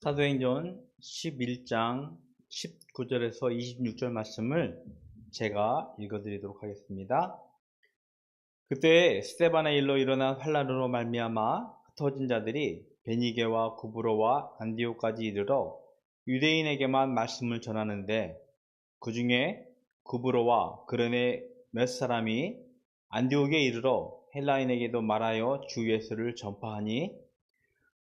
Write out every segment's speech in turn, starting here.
사도행전 11장 19절에서 26절 말씀을 제가 읽어드리도록 하겠습니다. 그때 스테반의 일로 일어난 환란으로 말미암아 흩어진 자들이 베니게와 구브로와 안디오까지 이르러 유대인에게만 말씀을 전하는데 그 중에 구브로와 그르네 몇 사람이 안디옥에 이르러 헬라인에게도 말하여 주 예수를 전파하니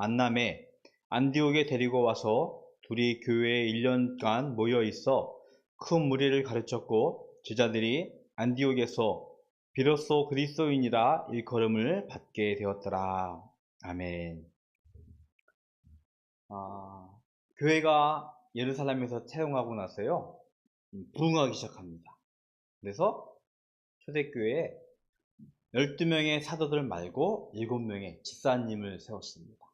만남에 안디옥에 데리고 와서 둘이 교회에 1년간 모여 있어 큰 무리를 가르쳤고 제자들이 안디옥에서 비로소 그리스도인이라 일컬음을 받게 되었더라. 아멘. 아, 교회가 예루살렘에서 채용하고 나서요, 음, 부흥하기 시작합니다. 그래서 초대교회에 12명의 사도들 말고 7명의 집사님을 세웠습니다.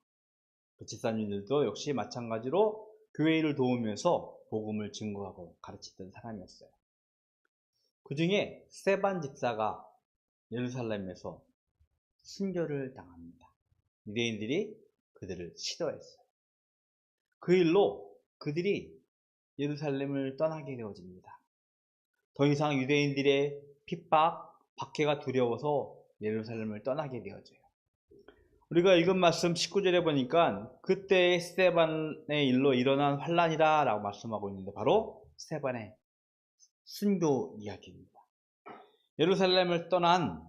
그 집사님들도 역시 마찬가지로 교회 일을 도우면서 복음을 증거하고 가르치던 사람이었어요. 그 중에 세반 집사가 예루살렘에서 순교를 당합니다. 유대인들이 그들을 싫어했어요. 그 일로 그들이 예루살렘을 떠나게 되어집니다. 더 이상 유대인들의 핍박, 박해가 두려워서 예루살렘을 떠나게 되어져요. 우리가 읽은 말씀 19절에 보니까 그때 스테반의 일로 일어난 환란이다 라고 말씀하고 있는데 바로 스테반의 순교 이야기입니다. 예루살렘을 떠난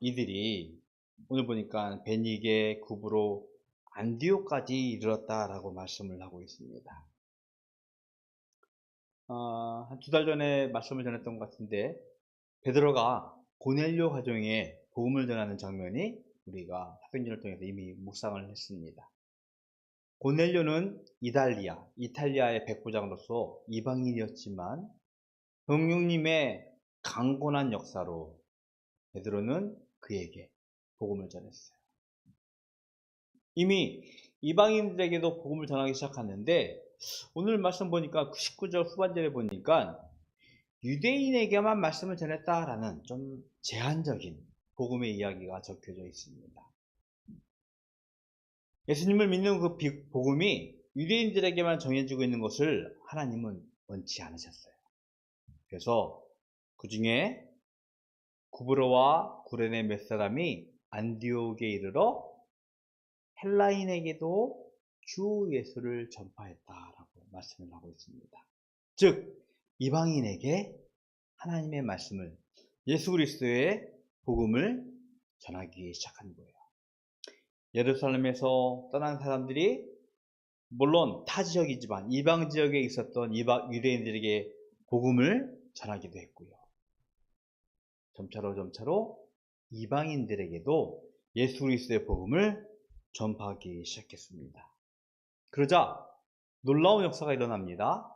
이들이 오늘 보니까 베니게, 구브로, 안디오까지 이르렀다라고 말씀을 하고 있습니다. 어, 한두 달 전에 말씀을 전했던 것 같은데 베드로가 고넬료 가정에 복음을 전하는 장면이 우리가 학생전을 통해서 이미 묵상을 했습니다. 고넬료는 이달리아, 이탈리아의 백부장으로서 이방인이었지만 성령님의 강건한 역사로 베드로는 그에게 복음을 전했어요. 이미 이방인들에게도 복음을 전하기 시작하는데 오늘 말씀 보니까 19절 후반절에 보니까 유대인에게만 말씀을 전했다라는 좀 제한적인 복음의 이야기가 적혀져 있습니다. 예수님을 믿는 그 복음이 유대인들에게만 정해지고 있는 것을 하나님은 원치 않으셨어요. 그래서 그 중에 구브로와 구레네 몇 사람이 안디옥에 이르러 헬라인에게도 주 예수를 전파했다라고 말씀을 하고 있습니다. 즉 이방인에게 하나님의 말씀을 예수 그리스도의 복음을 전하기 시작한 거예요. 예루살렘에서 떠난 사람들이 물론 타 지역이지만 이방 지역에 있었던 이방 유대인들에게 복음을 전하기도 했고요. 점차로 점차로 이방인들에게도 예수 그리스도의 복음을 전파하기 시작했습니다. 그러자 놀라운 역사가 일어납니다.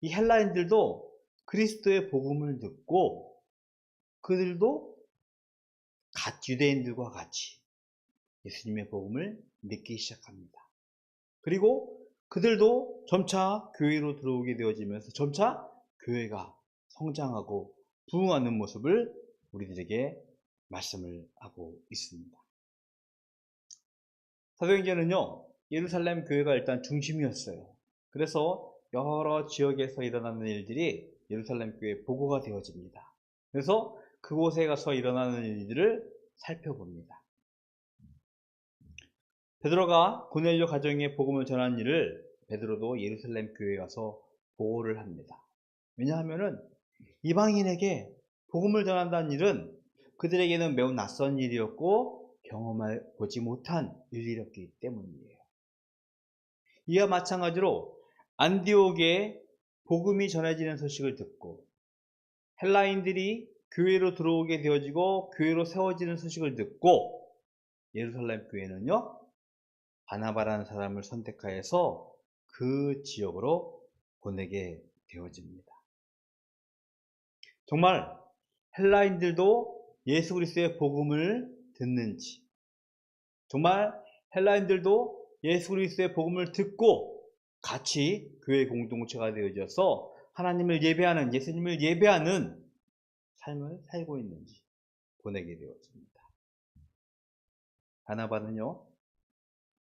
이 헬라인들도 그리스도의 복음을 듣고 그들도 갓 유대인들과 같이 예수님의 복음을 믿기 시작합니다. 그리고 그들도 점차 교회로 들어오게 되어지면서 점차 교회가 성장하고 부흥하는 모습을 우리들에게 말씀을 하고 있습니다. 사도행전은요, 예루살렘 교회가 일단 중심이었어요. 그래서 여러 지역에서 일어나는 일들이 예루살렘 교회 보고가 되어집니다. 그래서 그곳에 가서 일어나는 일들을 살펴봅니다. 베드로가 고넬료 가정에 복음을 전한 일을 베드로도 예루살렘 교회에 와서 보고를 합니다. 왜냐하면은 이방인에게 복음을 전한다는 일은 그들에게는 매우 낯선 일이었고 경험해 보지 못한 일이었기 때문이에요. 이와 마찬가지로 안디옥에 복음이 전해지는 소식을 듣고 헬라인들이 교회로 들어오게 되어지고 교회로 세워지는 소식을 듣고 예루살렘 교회는요 바나바라는 사람을 선택하여서 그 지역으로 보내게 되어집니다. 정말 헬라인들도 예수 그리스도의 복음을 듣는지, 정말 헬라인들도 예수 그리스도의 복음을 듣고 같이 교회 공동체가 되어져서 하나님을 예배하는 예수님을 예배하는 삶을 살고 있는지 보내게 되었습니다. 바나바는요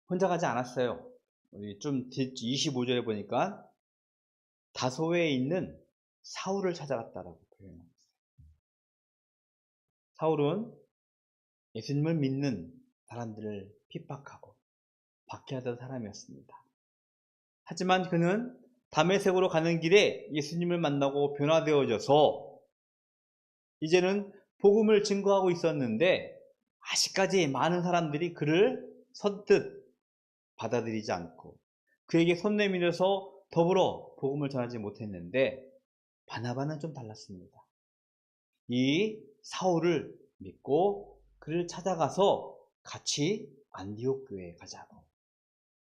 혼자 가지 않았어요. 우리 좀 25절에 보니까 다소에 있는 사울을 찾아갔다라고 표현합니다. 사울은 예수님을 믿는 사람들을 핍박하고 박해하던 사람이었습니다. 하지만 그는 담에색으로 가는 길에 예수님을 만나고 변화되어져서 이제는 복음을 증거하고 있었는데 아직까지 많은 사람들이 그를 선뜻 받아들이지 않고 그에게 손 내밀어서 더불어 복음을 전하지 못했는데 바나바는 좀 달랐습니다. 이 사울을 믿고 그를 찾아가서 같이 안디옥 교회에 가자고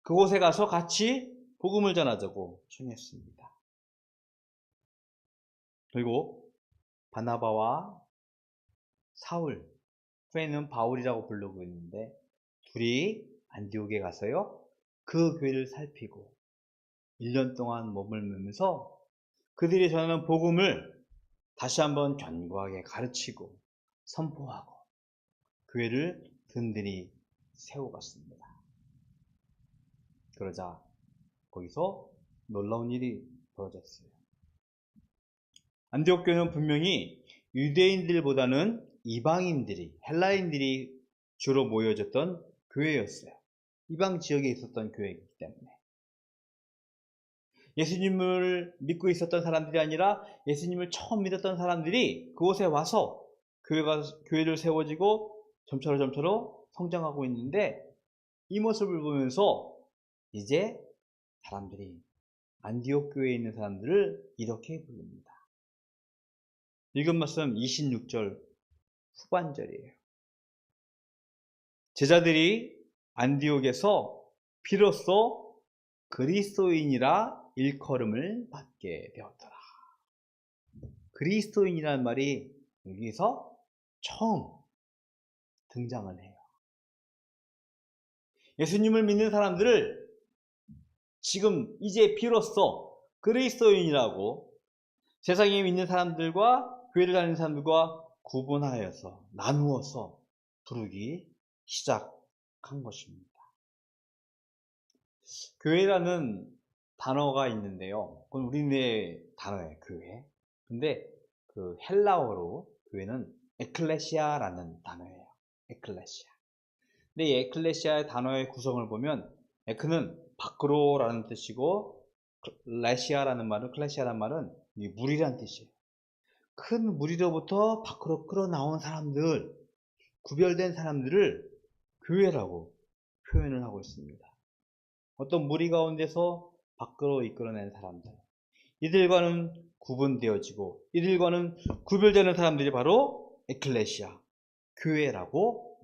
그곳에 가서 같이 복음을 전하자고 청했습니다. 그리고 바나바와 사울, 후에는 바울이라고 부르고 있는데 둘이 안디옥에 가서요. 그 교회를 살피고 1년 동안 머물면서 그들이 전하는 복음을 다시 한번 견고하게 가르치고 선포하고 교회를 든든히 세워갔습니다. 그러자 거기서 놀라운 일이 벌어졌어요. 안디옥 교회는 분명히 유대인들보다는 이방인들이 헬라인들이 주로 모여졌던 교회였어요. 이방 지역에 있었던 교회이기 때문에 예수님을 믿고 있었던 사람들이 아니라 예수님을 처음 믿었던 사람들이 그곳에 와서 교회가 교회를 세워지고 점차로 점차로 성장하고 있는데 이 모습을 보면서 이제 사람들이 안디옥 교회에 있는 사람들을 이렇게 부릅니다. 읽은 말씀 26절 후반절이에요. 제자들이 안디옥에서 비로소 그리스도인이라 일컬음을 받게 되었더라. 그리스도인이라는 말이 여기서 처음 등장을 해요. 예수님을 믿는 사람들을 지금 이제 비로소 그리스도인이라고 세상에 있는 사람들과 교회를 다니는 사람들과 구분하여서 나누어서 부르기 시작한 것입니다. 교회라는 단어가 있는데요. 그건 우리네 단어예요, 교회. 근데 그 헬라어로 교회는 에클레시아라는 단어예요. 에클레시아. 근데 이 에클레시아의 단어의 구성을 보면 에크는 밖으로라는 뜻이고 레시아라는 말은 클레시아라는 말은 물이라는 뜻이에요. 큰 무리로부터 밖으로 끌어나온 사람들, 구별된 사람들을 교회라고 표현을 하고 있습니다. 어떤 무리 가운데서 밖으로 이끌어낸 사람들. 이들과는 구분되어지고 이들과는 구별되는 사람들이 바로 에클레시아, 교회라고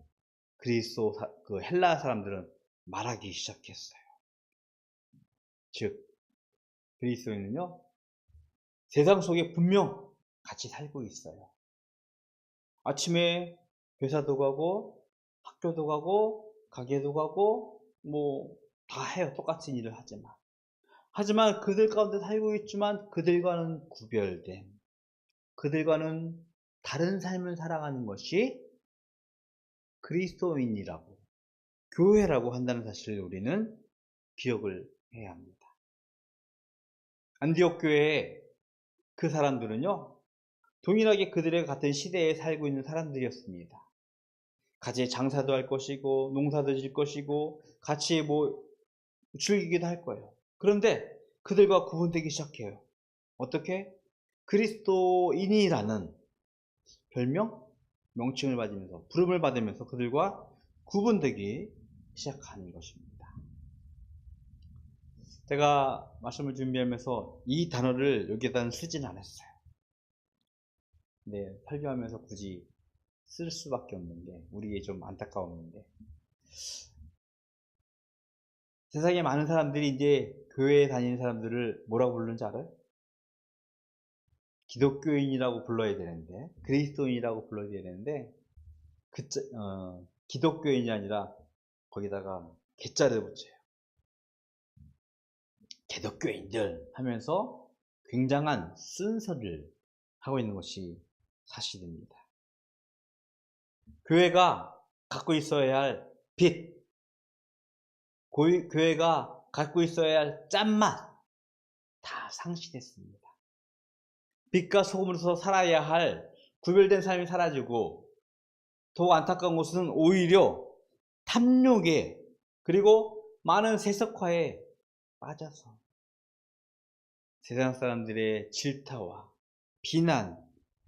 그리스도 그 헬라 사람들은 말하기 시작했어요. 즉 그리스도인은요 세상 속에 분명 같이 살고 있어요. 아침에 회사도 가고 학교도 가고 가게도 가고 뭐 다 해요. 똑같은 일을 하지만 하지만 그들 가운데 살고 있지만 그들과는 구별된 그들과는 다른 삶을 살아가는 것이 그리스도인이라고 교회라고 한다는 사실을 우리는 기억을 해야 합니다. 안디옥 교회의 그 사람들은요, 동일하게 그들의 같은 시대에 살고 있는 사람들이었습니다. 같이 장사도 할 것이고, 농사도 질 것이고, 같이 뭐, 즐기기도 할 거예요. 그런데 그들과 구분되기 시작해요. 어떻게? 그리스도인이라는 별명? 명칭을 받으면서, 부름을 받으면서 그들과 구분되기 시작한 것입니다. 제가 말씀을 준비하면서 이 단어를 여기에다 쓰진 않았어요. 네, 설교하면서 굳이 쓸 수밖에 없는 게 우리의 좀 안타까운 건데 세상에 많은 사람들이 이제 교회에 다니는 사람들을 뭐라고 부르는지 알아요? 기독교인이라고 불러야 되는데, 그리스도인이라고 불러야 되는데, 그, 어, 기독교인이 아니라 거기다가 개자를 붙여요. 기독교인들 하면서 굉장한 쓴소리를 하고 있는 것이 사실입니다. 교회가 갖고 있어야 할 빛, 교회가 갖고 있어야 할 짠맛 다 상실했습니다. 빛과 소금으로서 살아야 할 구별된 삶이 사라지고 더 안타까운 것은 오히려 탐욕에 그리고 많은 세속화에 빠져서 세상 사람들의 질타와 비난,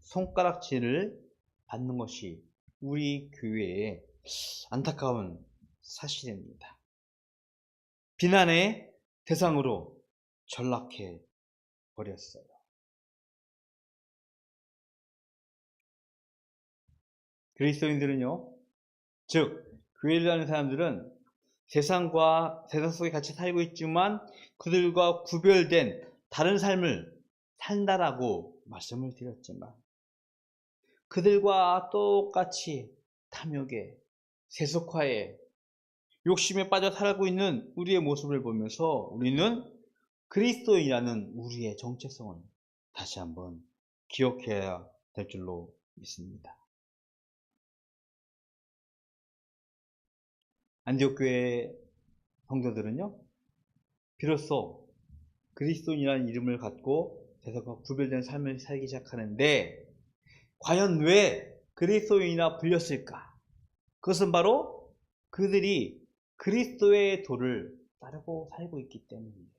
손가락질을 받는 것이 우리 교회의 안타까운 사실입니다. 비난의 대상으로 전락해 버렸어요. 그리스도인들은요, 즉 교회를 다니는 사람들은 세상과 세상 속에 같이 살고 있지만 그들과 구별된 다른 삶을 산다라고 말씀을 드렸지만 그들과 똑같이 탐욕에 세속화에 욕심에 빠져 살고 있는 우리의 모습을 보면서 우리는 그리스도인이라는 우리의 정체성을 다시 한번 기억해야 될 줄로 믿습니다. 안디옥 교회 성도들은요, 비로소 그리스도인이라는 이름을 갖고 세상과 구별된 삶을 살기 시작하는데, 과연 왜 그리스도인이라 불렸을까? 그것은 바로 그들이 그리스도의 도를 따르고 살고 있기 때문입니다.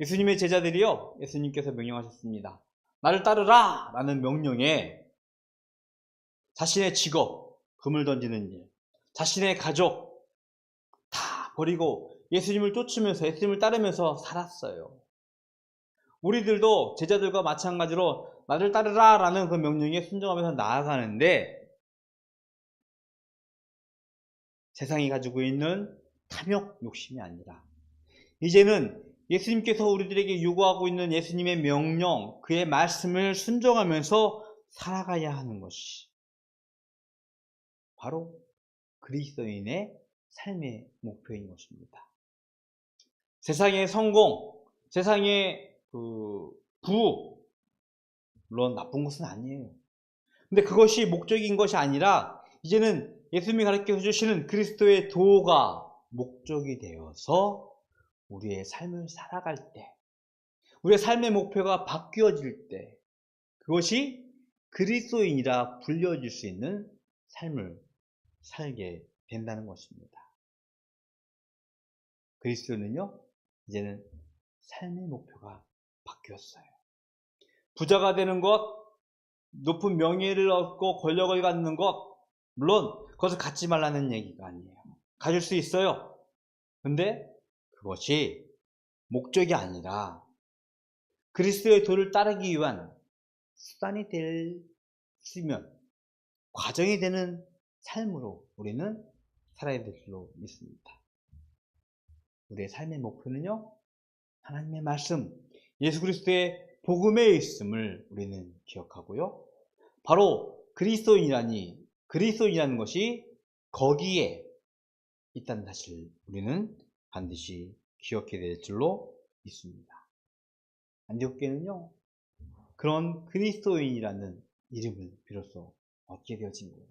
예수님의 제자들이요, 예수님께서 명령하셨습니다. 나를 따르라! 라는 명령에 자신의 직업, 금을 던지는 일, 자신의 가족 다 버리고 예수님을 쫓으면서 예수님을 따르면서 살았어요. 우리들도 제자들과 마찬가지로 나를 따르라 라는 그 명령에 순종하면서 나아가는데 세상이 가지고 있는 탐욕 욕심이 아니라 이제는 예수님께서 우리들에게 요구하고 있는 예수님의 명령, 그의 말씀을 순종하면서 살아가야 하는 것이 바로 그리스도인의 삶의 목표인 것입니다. 세상의 성공, 세상의 그 부, 물론 나쁜 것은 아니에요. 근데 그것이 목적인 것이 아니라 이제는 예수님이 가르쳐 주시는 그리스도의 도가 목적이 되어서 우리의 삶을 살아갈 때, 우리의 삶의 목표가 바뀌어질 때, 그것이 그리스도인이라 불려질 수 있는 삶을 살게 된다는 것입니다. 그리스도는요, 이제는 삶의 목표가 바뀌었어요. 부자가 되는 것, 높은 명예를 얻고 권력을 갖는 것, 물론 그것을 갖지 말라는 얘기가 아니에요. 가질 수 있어요. 근데 그것이 목적이 아니라 그리스도의 도를 따르기 위한 수단이 될수 있으면 과정이 되는 삶으로 우리는 살아야 될 줄로 믿습니다. 우리의 삶의 목표는요, 하나님의 말씀, 예수 그리스도의 복음에 있음을 우리는 기억하고요. 바로 그리스도인이라니, 그리스도인이라는 것이 거기에 있다는 사실 우리는 반드시 기억해야 될 줄로 믿습니다. 안디옥교는요 그런 그리스도인이라는 이름을 비로소 얻게 되어진 거예요.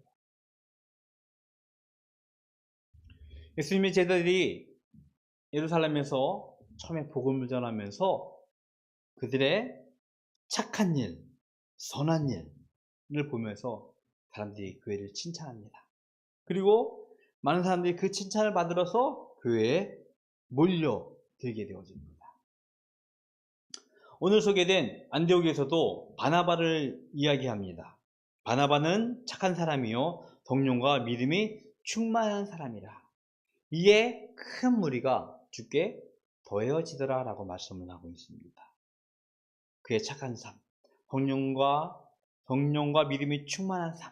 예수님의 제자들이 예루살렘에서 처음에 복음을 전하면서 그들의 착한 일, 선한 일을 보면서 사람들이 교회를 칭찬합니다. 그리고 많은 사람들이 그 칭찬을 받으러서 교회에 몰려들게 되어집니다. 오늘 소개된 안디옥에서도 바나바를 이야기합니다. 바나바는 착한 사람이요 동령과 믿음이 충만한 사람이라. 이에 큰 무리가 주께 더해지더라 라고 말씀을 하고 있습니다. 그의 착한 삶, 성령과 성령과 믿음이 충만한 삶.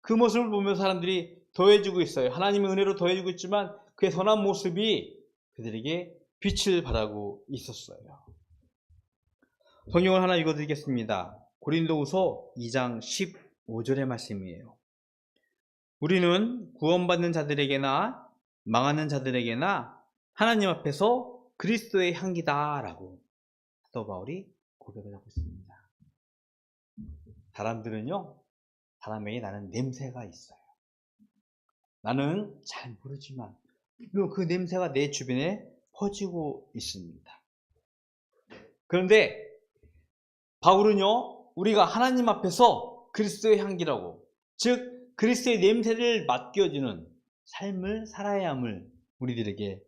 그 모습을 보며 사람들이 더해지고 있어요. 하나님의 은혜로 더해지고 있지만 그의 선한 모습이 그들에게 빛을 발하고 있었어요. 성경을 하나 읽어드리겠습니다. 고린도후서 2장 15절의 말씀이에요. 우리는 구원받는 자들에게나 망하는 자들에게나 하나님 앞에서 그리스도의 향기다라고 사도 바울이 고백을 하고 있습니다. 사람들은요, 사람에게 나는 냄새가 있어요. 나는 잘 모르지만 그 냄새가 내 주변에 퍼지고 있습니다. 그런데 바울은요, 우리가 하나님 앞에서 그리스도의 향기라고, 즉 그리스도의 냄새를 맡겨주는 삶을 살아야 함을 우리들에게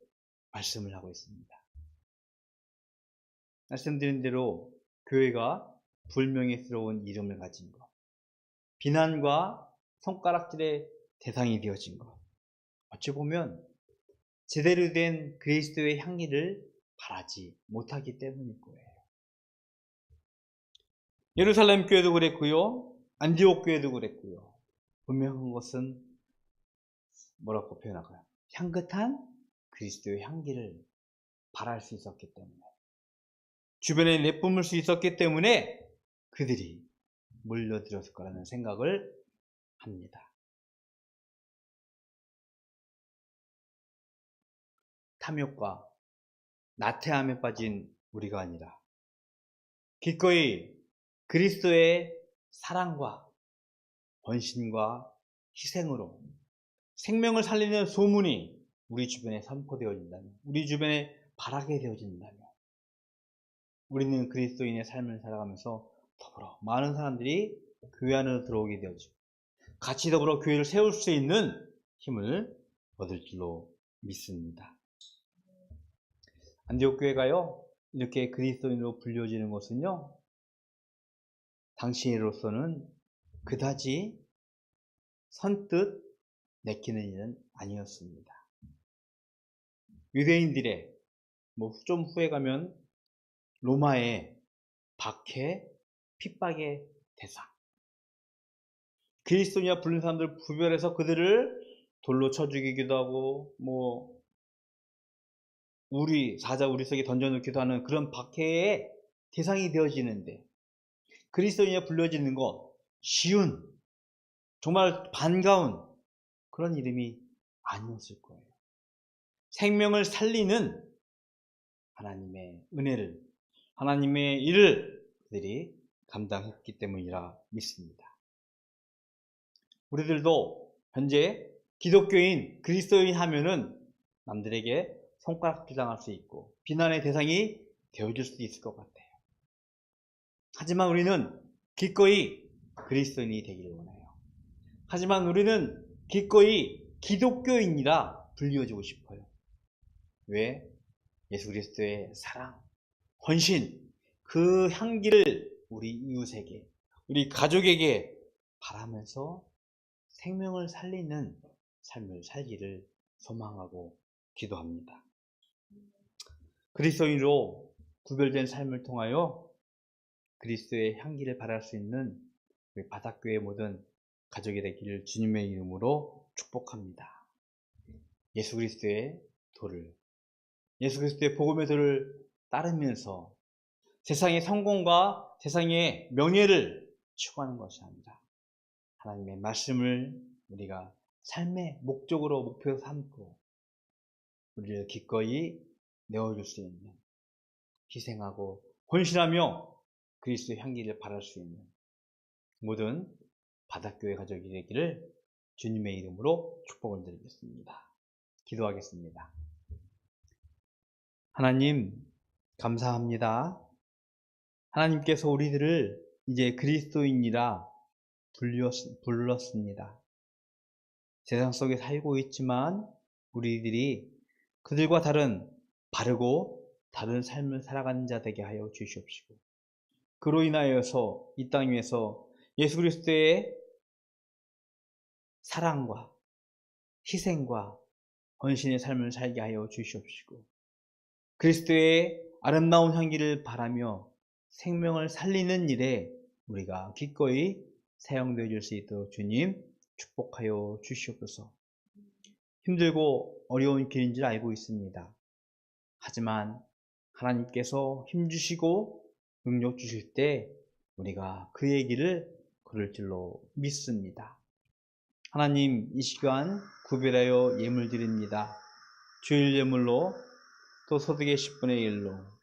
말씀을 하고 있습니다. 말씀드린 대로 교회가 불명예스러운 이름을 가진 것, 비난과 손가락질의 대상이 되어진 것, 어찌 보면 제대로 된 그리스도의 향기를 바라지 못하기 때문일 거예요. 예루살렘 교회도 그랬고요. 안디옥 교회도 그랬고요. 분명한 것은 뭐라고 표현할까요? 향긋한 그리스도의 향기를 바랄 수 있었기 때문에 주변에 내뿜을 수 있었기 때문에 그들이 몰려들었을 거라는 생각을 합니다. 탐욕과 나태함에 빠진 우리가 아니라 기꺼이 그리스도의 사랑과 헌신과 희생으로 생명을 살리는 소문이 우리 주변에 선포되어진다면, 우리 주변에 바라게 되어진다면, 우리는 그리스도인의 삶을 살아가면서 더불어 많은 사람들이 교회 안으로 들어오게 되어지고, 같이 더불어 교회를 세울 수 있는 힘을 얻을 줄로 믿습니다. 안디옥 교회가요, 이렇게 그리스도인으로 불려지는 것은요, 당신으로서는 그다지 선뜻 내키는 일은 아니었습니다. 유대인들의 뭐 좀 후에 가면 로마의 박해, 핍박의 대상. 그리스도냐 부른 사람들 구별해서 그들을 돌로 쳐 죽이기도 하고 뭐 우리 사자 우리 속에 던져놓기도 하는 그런 박해의 대상이 되어지는데 그리스도인이 불려지는 것 쉬운 정말 반가운 그런 이름이 아니었을 거예요. 생명을 살리는 하나님의 은혜를 하나님의 일을 그들이 감당했기 때문이라 믿습니다. 우리들도 현재 기독교인 그리스도인 하면은 남들에게 손가락 주장할 수 있고 비난의 대상이 되어줄 수도 있을 것 같아요. 하지만 우리는 기꺼이 그리스도인이 되기를 원해요. 하지만 우리는 기꺼이 기독교인이라 불리워지고 싶어요. 왜? 예수 그리스도의 사랑, 헌신, 그 향기를 우리 이웃에게, 우리 가족에게 바라면서 생명을 살리는 삶을 살기를 소망하고 기도합니다. 그리스도인으로 구별된 삶을 통하여 그리스도의 향기를 바랄 수 있는 우리 바닷교회 모든 가족이 되기를 주님의 이름으로 축복합니다. 예수 그리스도의 도를 예수 그리스도의 복음의 도를 따르면서 세상의 성공과 세상의 명예를 추구하는 것이 아니라 하나님의 말씀을 우리가 삶의 목적으로 목표 삼고 우리를 기꺼이 내어줄 수 있는 희생하고 헌신하며 그리스도의 향기를 바랄 수 있는 모든 바닷교회 가족이 되기를 주님의 이름으로 축복을 드리겠습니다. 기도하겠습니다. 하나님, 감사합니다. 하나님께서 우리들을 이제 그리스도인이라 불렀습니다. 세상 속에 살고 있지만 우리들이 그들과 다른 바르고 다른 삶을 살아가는 자 되게 하여 주시옵시고 그로 인하여서 이 땅 위에서 예수 그리스도의 사랑과 희생과 헌신의 삶을 살게 하여 주시옵시고 그리스도의 아름다운 향기를 바라며 생명을 살리는 일에 우리가 기꺼이 사용되어 줄 수 있도록 주님 축복하여 주시옵소서. 힘들고 어려운 길인 줄 알고 있습니다. 하지만 하나님께서 힘주시고 능력 주실 때 우리가 그의 길을 걸을 줄로 믿습니다. 하나님 이 시간 구별하여 예물 드립니다. 주일 예물로 또 소득의 10분의 1로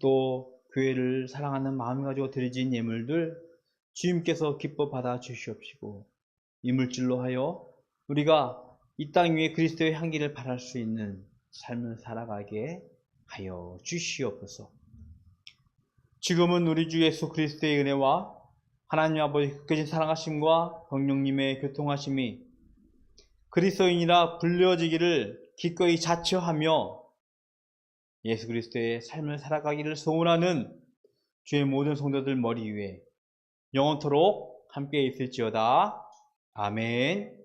또 교회를 사랑하는 마음 가지고 드려진 예물들 주님께서 기뻐 받아 주시옵시고 이 물질로 하여 우리가 이 땅 위에 그리스도의 향기를 발할 수 있는 삶을 살아가게 하여 주시옵소서. 지금은 우리 주 예수 그리스도의 은혜와 하나님 아버지 끝까지 사랑하심과 성령님의 교통하심이 그리스도인이라 불려지기를 기꺼이 자처하며 예수 그리스도의 삶을 살아가기를 소원하는 주의 모든 성도들 머리 위에 영원토록 함께 있을지어다. 아멘.